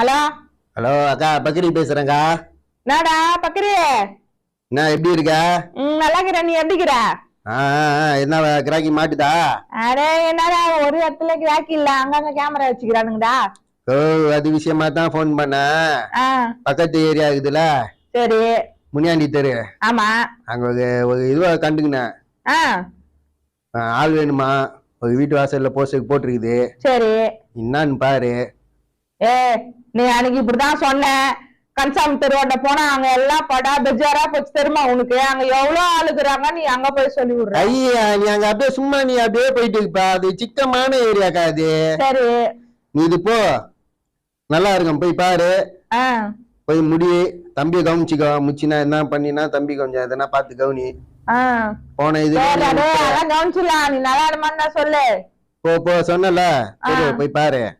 Hello? Hello அக்கா பக்ரி பேசுறேங்க்கா என்னடா பக்கரி? என்ன எப்படி இருக்க? ம் நல்லா இருக்கிற நீ எப்படி இருக்கிற என்ன கிராக்கி மாட்டுதா? அடே என்னடா ஒரு இடத்துல கிராக்கி இல்ல அங்கங்க கேமரா வச்சுக்கிறானுங்கடா. ஓ அது விஷயமா தான் ஃபோன் பண்ணேன் பக்கத்து ஏரியா இருக்குதுல சரி. முனியாண்டி தெரு. ஆமா. அங்க ஒரு இதுவா கண்டுக்கினேன். ஆள் வேணுமா? ஒரு வீட்டு வாசல்ல போஸ்டருக்கு போட்டிருக்குது. சரி. என்னான்னு பாரு. ஏ நீ அன்னைக்கு இப்படிதான் சொன்ன. கன்சாமி தெருவாண்ட போனா அங்க எல்லாம் படா பெஜாரா போச்சு தெரியுமா உனக்கு? அங்க எவ்வளவு ஆளுக்குறாங்க நீ அங்க போய் சொல்லி விடுற. ஐயா நீ அங்க அப்படியே சும்மா நீ அப்படியே போயிட்டு இருப்பா. அது சிக்கமான ஏரியாக்கா அது. சரி. நீ இது போ. நல்லா இருக்கும். போய் பாரு. போய் முடி தம்பியை கவனிச்சுக்கோ. முச்சினா என்ன பண்ணினா தம்பி கொஞ்சம் எதனா பார்த்து கவனி. ஆ. போன இது கவனிச்சிடலாம். நீ நல்லா இருமான்னு சொல்லு. போ போ சொன்னல. போய் பாரு.